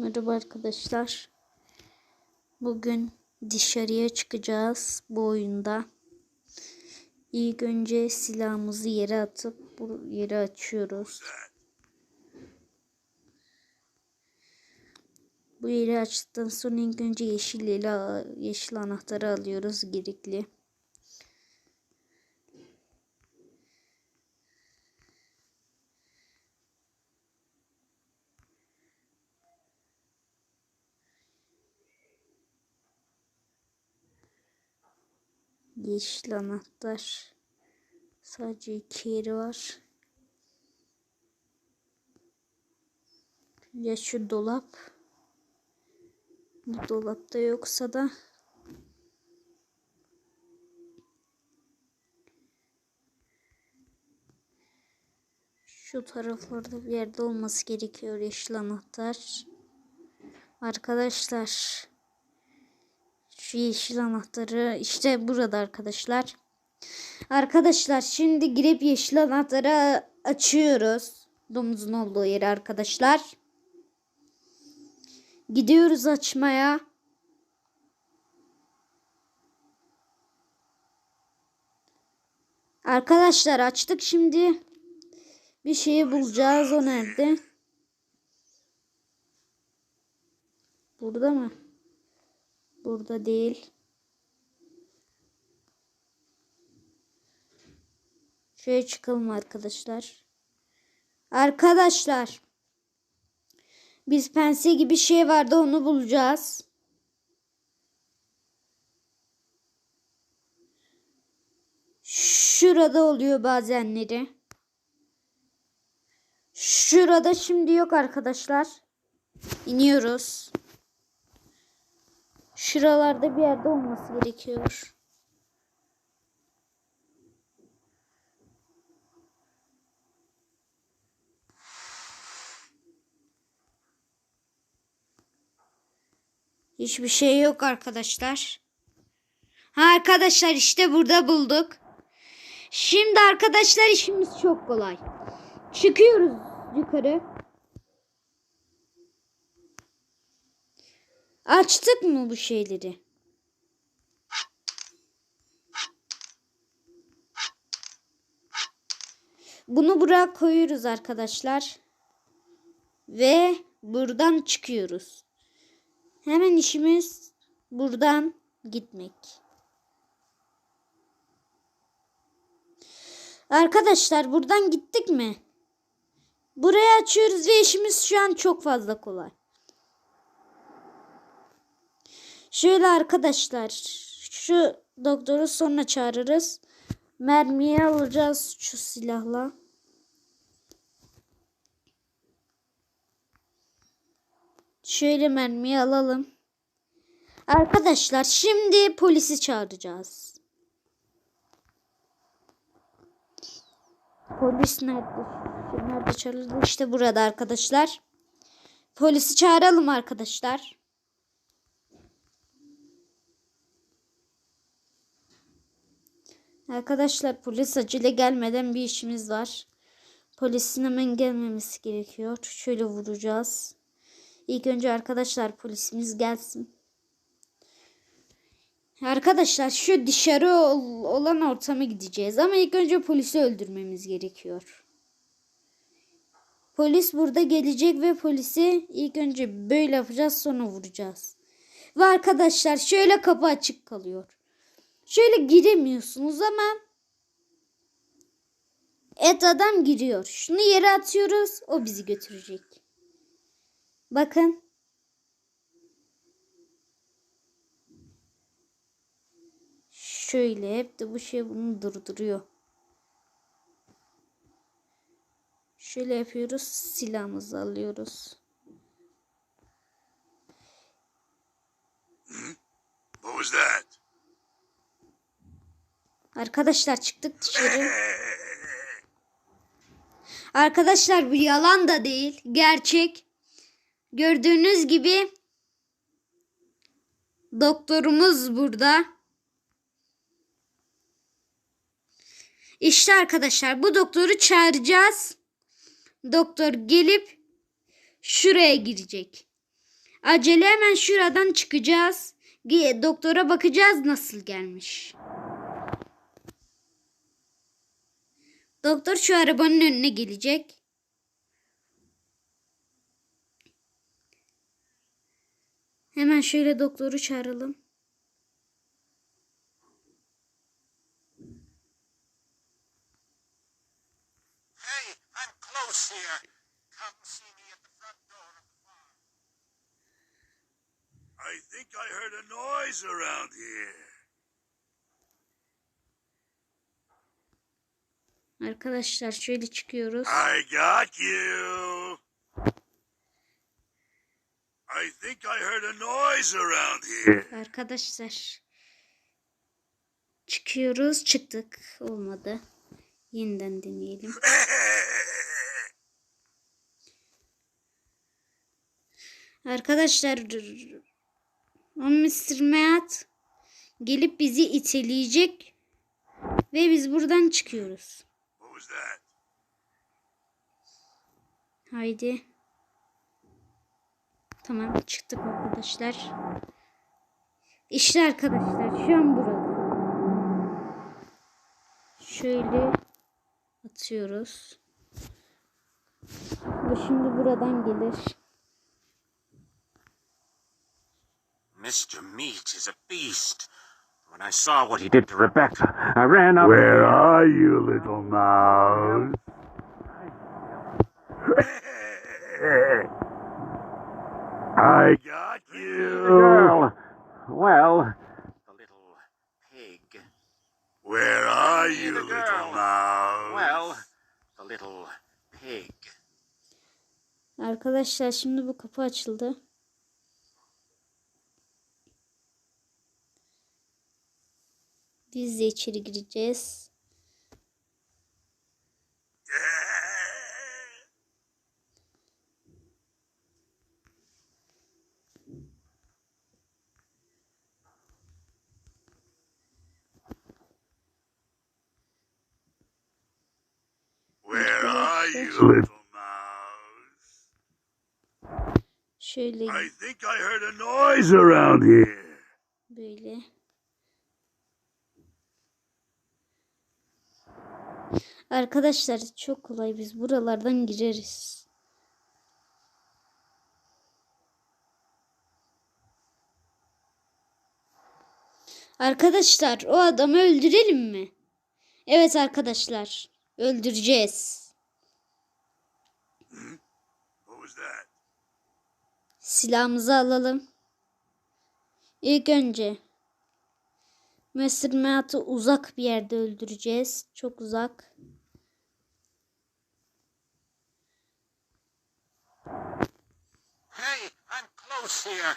Merhaba arkadaşlar. Bugün dışarıya çıkacağız bu oyunda. İlk önce silahımızı yere atıp bu yeri açıyoruz. Bu yeri açtıktan sonra ilk önce yeşil yeşil anahtarı alıyoruz gerekli. Yeşil anahtar. Sadece iki yeri var. Ya şu dolap. Bu dolapta yoksa da şu taraflarda bir yerde olması gerekiyor yeşil anahtar. Arkadaşlar şu yeşil anahtarı işte burada arkadaşlar. Arkadaşlar şimdi girip yeşil anahtarı açıyoruz. Domuzun olduğu yeri arkadaşlar. Gidiyoruz açmaya. Arkadaşlar açtık şimdi. Bir şeyi bulacağız. O nerede? Burada mı? Burada değil. Şöyle çıkalım arkadaşlar. Arkadaşlar. Biz pense gibi şey vardı onu bulacağız. Şurada oluyor bazenleri. Şurada şimdi yok arkadaşlar. İniyoruz. Şuralarda bir yerde olması gerekiyor. Hiçbir şey yok arkadaşlar. Ha arkadaşlar işte burada bulduk. Şimdi arkadaşlar işimiz çok kolay. Çıkıyoruz yukarı. Açtık mı bu şeyleri? Bunu buraya koyuyoruz arkadaşlar. Ve buradan çıkıyoruz. Hemen işimiz buradan gitmek. Arkadaşlar buradan gittik mi? Burayı açıyoruz ve işimiz şu an çok fazla kolay. Şöyle arkadaşlar şu doktoru sonra çağırırız. Mermiyi alacağız şu silahla. Şöyle mermiyi alalım. Arkadaşlar şimdi polisi çağıracağız. Polis nerede? Nerede çağırıldı? İşte burada arkadaşlar. Polisi çağıralım arkadaşlar. Arkadaşlar polis acele gelmeden bir işimiz var. Polisin hemen gelmemesi gerekiyor. Şöyle vuracağız. İlk önce arkadaşlar polisimiz gelsin. Arkadaşlar şu dışarı olan ortama gideceğiz ama ilk önce polisi öldürmemiz gerekiyor. Polis burada gelecek ve polisi ilk önce böyle yapacağız sonra vuracağız. Ve arkadaşlar şöyle kapı açık kalıyor. Şöyle giremiyorsunuz ama et adam giriyor. Şunu yere atıyoruz o bizi götürecek. Bakın. Şöyle hep de bu şey bunu durduruyor. Şöyle yapıyoruz. Silahımızı alıyoruz. What was that? Arkadaşlar çıktık dışarı. Arkadaşlar bu yalan da değil. Gerçek. Gördüğünüz gibi doktorumuz burada. İşte arkadaşlar bu doktoru çağıracağız. Doktor gelip şuraya girecek. Acele hemen şuradan çıkacağız. Doktora bakacağız nasıl gelmiş. Doktor şu arabanın önüne gelecek. Hemen şöyle doktoru çağıralım. Hey, I'm close here. Come see me at the front door of the farm. I think I heard a noise around here. Arkadaşlar şöyle çıkıyoruz. I got you. I think I heard a noise around here. Arkadaşlar çıkıyoruz. Çıktık. Olmadı. Yeniden deneyelim. Arkadaşlar o Mr. Meat gelip bizi iteleyecek ve biz buradan çıkıyoruz. Was that? Haydi. Tamam çıktık arkadaşlar. İşte arkadaşlar şu an burada. Şöyle atıyoruz. Bu şimdi buradan gelir. Mr. Meat is a beast. When I saw what he did to Rebecca, I ran up. Where are you, little mouse? I got you. girl. Well, the little pig. Where are Me, you, the little girl. mouse? Well, the little pig. Arkadaşlar şimdi bu kapı açıldı. Biz de içeri gireceğiz. Where are you, little mouse? Şöyle I think I heard a noise around here. böyle. Arkadaşlar çok kolay biz buralardan gireriz. Arkadaşlar o adamı öldürelim mi? Evet arkadaşlar öldüreceğiz. Silahımızı alalım. İlk önce. Matt'ı uzak bir yerde öldüreceğiz. Çok uzak. Hey, Here.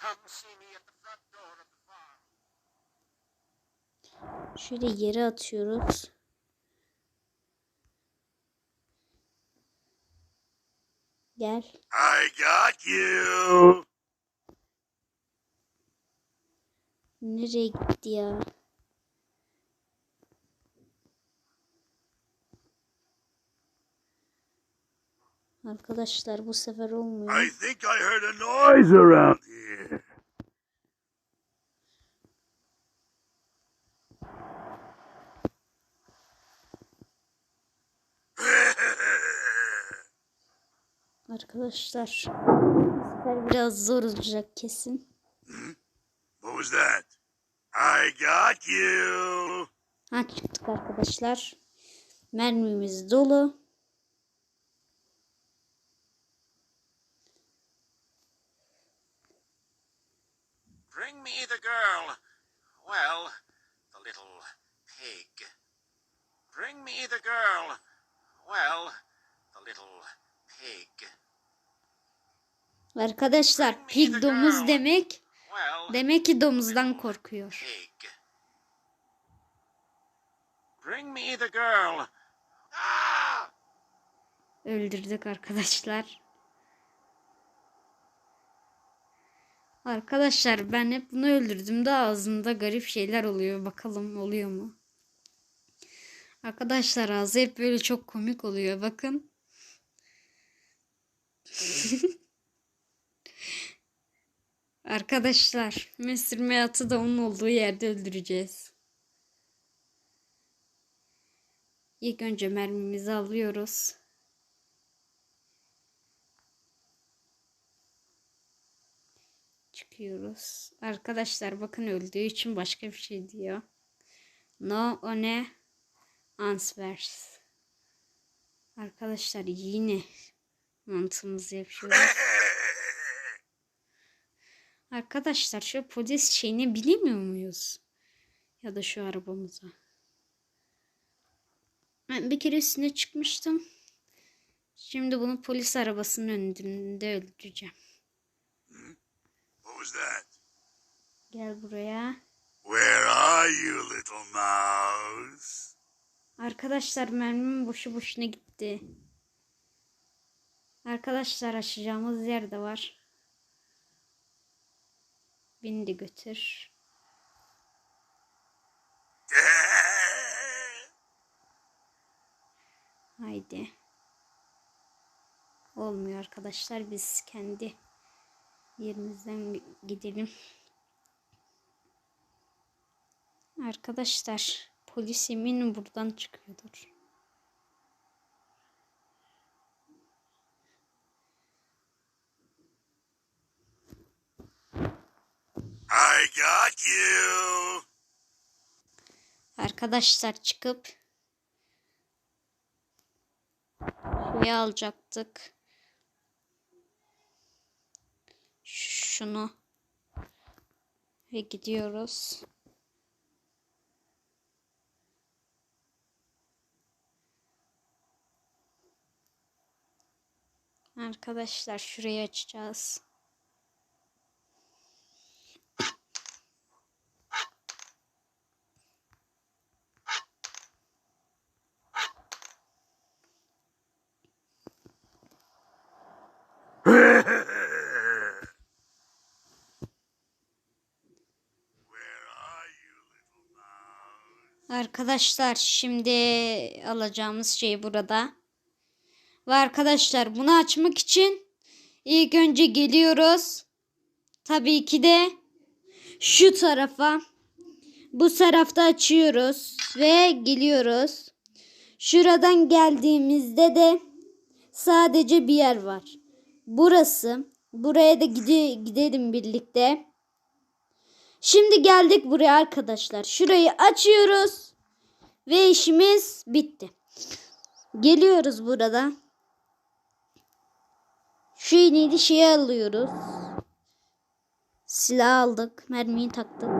Come see me at the front door of the farm. Şöyle yere atıyoruz. Gel. I got you. Nereye gitti ya? Arkadaşlar bu sefer olmuyor. I think I heard a noise around here. Arkadaşlar bu sefer biraz zor olacak kesin. What was that? I got you. Ha çıktık arkadaşlar. Mermimiz dolu. Bring me the girl. Well, the little pig. Bring me the girl. Well, the little pig. Arkadaşlar pig domuz demek. Demek ki domuzdan korkuyor. Bring me the girl. Ah! Öldürdük arkadaşlar. Arkadaşlar ben hep bunu öldürdüm de ağzında garip şeyler oluyor. Bakalım oluyor mu? Arkadaşlar ağzı hep böyle çok komik oluyor. Bakın. Arkadaşlar Mr. Meyat'ı da onun olduğu yerde öldüreceğiz. İlk önce mermimizi alıyoruz. Çıkıyoruz. Arkadaşlar bakın öldüğü için başka bir şey diyor. No one answers. Arkadaşlar yine mantığımızı yapıyoruz. Arkadaşlar şu polis şeyini bilemiyor muyuz? Ya da şu arabamıza. Ben bir kere üstüne çıkmıştım. Şimdi bunu polis arabasının önünde öldüreceğim. Was that? Gel buraya. Where are you, little mouse? Arkadaşlar mermim boşu boşuna gitti. Arkadaşlar açacağımız yer de var. Beni de götür. Haydi. Olmuyor arkadaşlar. Biz kendi yerimizden gidelim. Arkadaşlar polis eminim buradan çıkıyordur. I got you. Arkadaşlar çıkıp şeyi alacaktık. Şunu ve gidiyoruz. Arkadaşlar şurayı açacağız. Arkadaşlar şimdi alacağımız şey burada. Ve arkadaşlar bunu açmak için ilk önce geliyoruz. Tabii ki de şu tarafa. Bu tarafta açıyoruz ve geliyoruz. Şuradan geldiğimizde de sadece bir yer var. Burası. Buraya da gide gidelim birlikte. Şimdi geldik buraya arkadaşlar. Şurayı açıyoruz. Ve işimiz bitti. Geliyoruz burada. Şu iğneli şeyi alıyoruz. Silah aldık. Mermiyi taktık.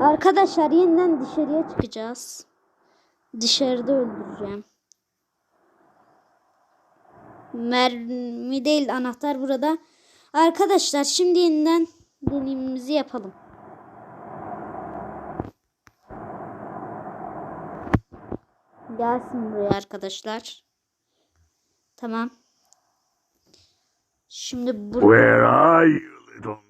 Arkadaşlar yeniden dışarıya çıkacağız. Dışarıda öldüreceğim. Mermi değil anahtar burada. Arkadaşlar şimdi yeniden deneyimimizi yapalım. Gelsin buraya arkadaşlar. Tamam. Şimdi bu Where are you, little mouse?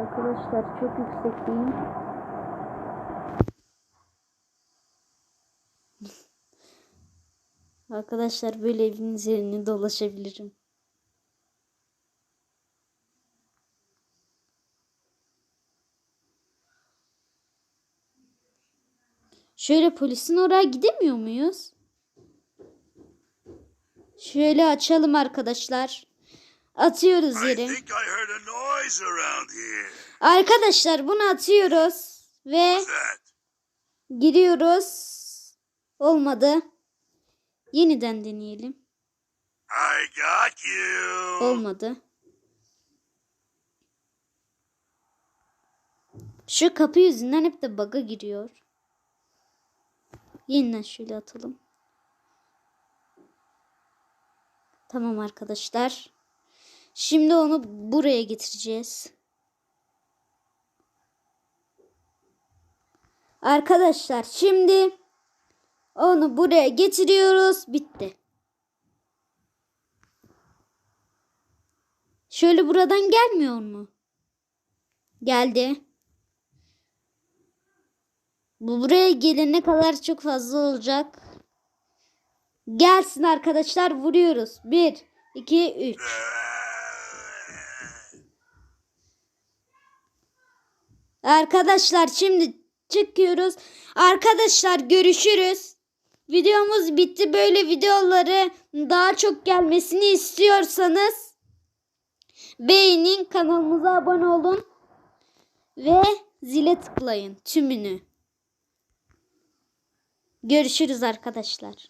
arkadaşlar çok yüksekteyim. Arkadaşlar böyle evin üzerine dolaşabilirim. Şöyle polisin oraya gidemiyor muyuz? Şöyle açalım arkadaşlar. Atıyoruz I yere. think I heard a noise around here. Arkadaşlar bunu atıyoruz ve giriyoruz. Olmadı. Yeniden deneyelim. I got you. Olmadı. Şu kapı yüzünden hep de bug'a giriyor. Yeniden şöyle atalım. Tamam arkadaşlar. Şimdi onu buraya getireceğiz. Arkadaşlar şimdi onu buraya getiriyoruz. Bitti. Şöyle buradan gelmiyor mu? Geldi. Bu buraya gelene kadar çok fazla olacak. Gelsin arkadaşlar vuruyoruz. 1 2 3. Arkadaşlar şimdi çıkıyoruz. Arkadaşlar görüşürüz. Videomuz bitti. Böyle videoları daha çok gelmesini istiyorsanız beğenin, kanalımıza abone olun ve zile tıklayın tümünü. Görüşürüz arkadaşlar.